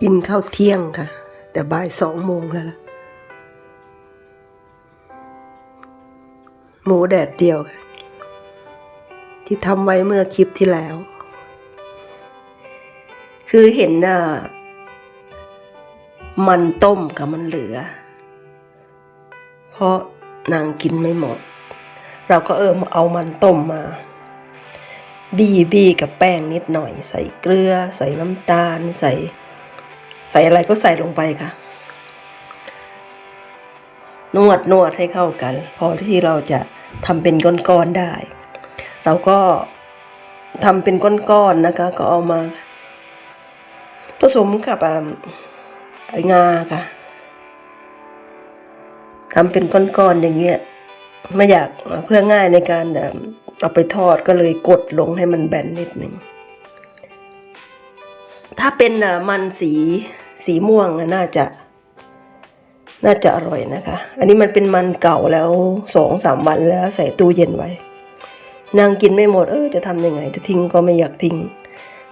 กินข้าวเที่ยงค่ะ แต่บ่ายสองโมงแล้วล่ะ หมูแดดเดียวค่ะ ที่ทำไว้เมื่อคลิปที่แล้ว คือเห็นน่ะมันต้มกับมันเหลือ เพราะนางกินไม่หมด เราก็เออเอามันต้มมา บีบีกับแป้งนิดหน่อย ใส่เกลือ ใส่น้ำตาลใส่ ใส่อะไรก็ใส่ลงไปค่ะ นวดนวดให้เข้ากัน พอที่เราจะทำเป็นก้อนๆได้ เราก็ทำเป็นก้อนๆนะคะ ก็เอามา ผสมกับไอ้งาค่ะทำเป็นก้อนๆอย่างเงี้ยไม่อยากเพื่อง่ายในการแบบเอาไปทอดก็เลยกดลงให้มันแบนนิดหนึ่งถ้าเป็นอะมันสี สีม่วงอะน่าจะ น่าจะอร่อยนะคะ อันนี้มันเป็นมันเก่าแล้วสองสามวันแล้วใส่ตู้เย็นไว้ นางกินไม่หมดเออจะทำยังไง จะทิ้งก็ไม่อยากทิ้ง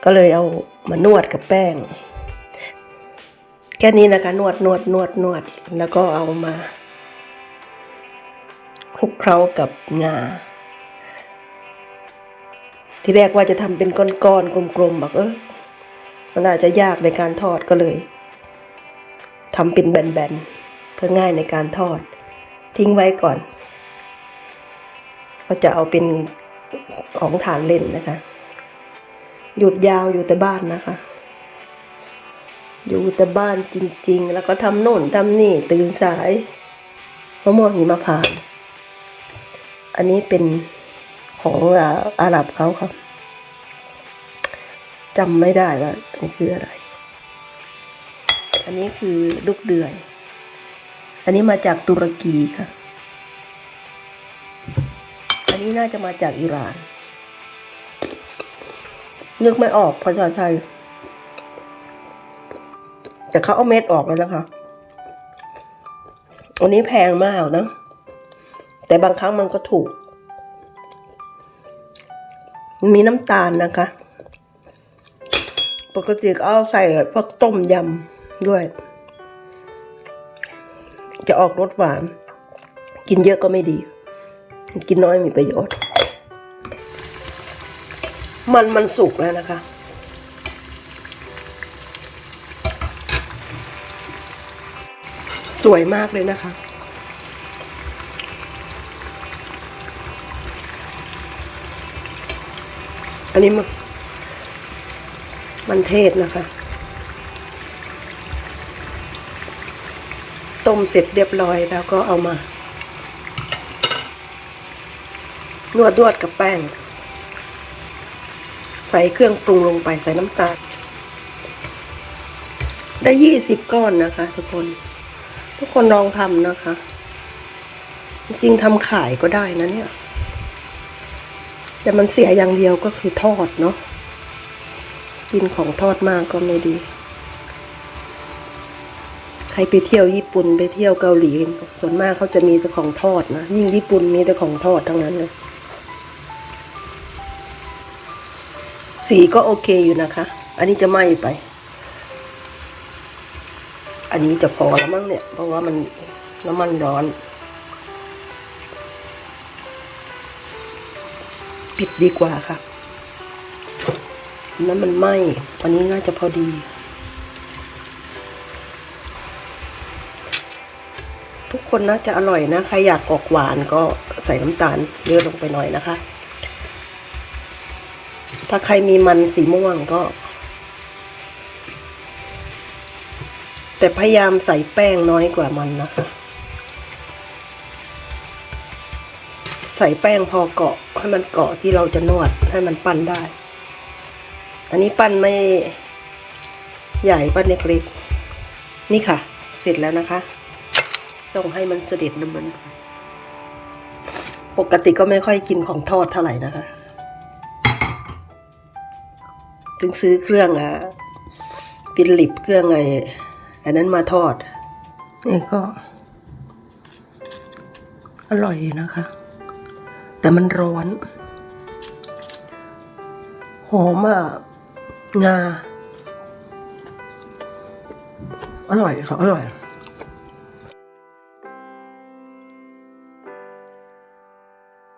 ก็เลยเอามานวดกับแป้ง แค่นี้นะคะ นวดนวดนวดนวดแล้วก็เอามาคลุกเคล้ากับงาที่แรกว่าจะทำเป็นก้อนๆกลมๆบอกเออมันอาจจะยากในการทอดก็เลย ทำเป็นแบนๆ เพื่อง่ายในการทอด ทิ้งไว้ก่อน ก็จะเอาเป็นของฐานเล่นนะคะ หยุดยาวอยู่แต่บ้านนะคะ อยู่แต่บ้านจริง ๆ แล้วก็ทำโน่นทำนี่ตื่นสายมะม่วงหิมพาน อันนี้เป็นของอาอาหรับเขาครับจำไม่ได้ว่านี่คืออะไร อันนี้คือลูกเดือย อันนี้มาจากตุรกีค่ะ อันนี้น่าจะมาจากอิหร่านนึกไม่ออกภาษาไทย แต่เขาเอาเม็ดออกแล้วนะคะ อันนี้แพงมากนะ แต่บางครั้งมันก็ถูก มีน้ำตาลนะคะ ปกติก็เอาใส่พวกต้มยำ ด้วย จะออกรสหวาน กินเยอะก็ไม่ดี กินน้อยมีประโยชน์ มันมันสุกแล้วนะคะสวยมากเลยนะคะ อันนี้มันมันเทศนะคะ ต้มเสร็จเรียบร้อยแล้วก็เอามานวดนวดกับแป้ง ใส่เครื่องปรุงลงไปใส่น้ำตาล ได้ยี่สิบก้อนนะคะ ทุกคน ทุกคนลองทำนะคะ จริงทำขายก็ได้นะเนี่ย แต่มันเสียอย่างเดียวก็คือทอดเนาะกินของทอดมากก็ไม่ดี ใครไปเที่ยวญี่ปุ่นไปเที่ยวเกาหลี ส่วนมากเขาจะมีแต่ของทอดนะ ยิ่งญี่ปุ่นมีแต่ของทอดทั้งนั้นเลยสีก็โอเคอยู่นะคะ อันนี้จะไหม้ไป อันนี้จะพอแล้วมั้งเนี่ย เพราะว่ามันน้ำมันร้อน ปิดดีกว่าค่ะน้ำมันไหม้อันนี้น่าจะพอดี ทุกคนน่าจะอร่อยนะ ใครอยากออกหวานก็ใส่น้ำตาลเยอะลงไปหน่อยนะคะ ถ้าใครมีมันสีม่วงก็ แต่พยายามใส่แป้งน้อยกว่ามันนะคะ ใส่แป้งพอเกาะให้มันเกาะที่เราจะนวดให้มันปั้นได้ อันนี้ปั้นไม่ใหญ่ปั้นเล็กๆนี่ค่ะ เสร็จแล้วนะคะ ต้องให้มันเสด็จน้ำมันก่อนปกติก็ไม่ค่อยกินของทอดเท่าไหร่นะคะ ถึงซื้อเครื่องอะปินลิบเครื่องไอ้อันนั้นมาทอดนี่ก็ อร่อยนะคะ แต่มันร้อน หอมอะงา อร่อยค่ะอร่อย